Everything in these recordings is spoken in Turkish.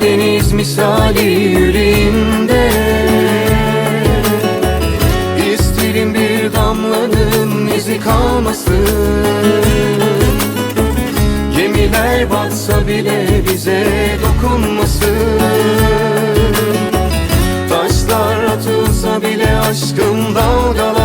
deniz misali yüreğimde. İsterim bir damlanın izi kalmasın Gemiler batsa bile bize dokunmasın Taşlar atılsa bile aşkım dalgalansın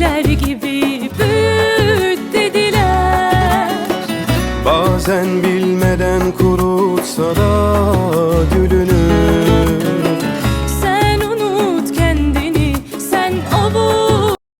çiçekler gibi büyüt dediler. Bazen bir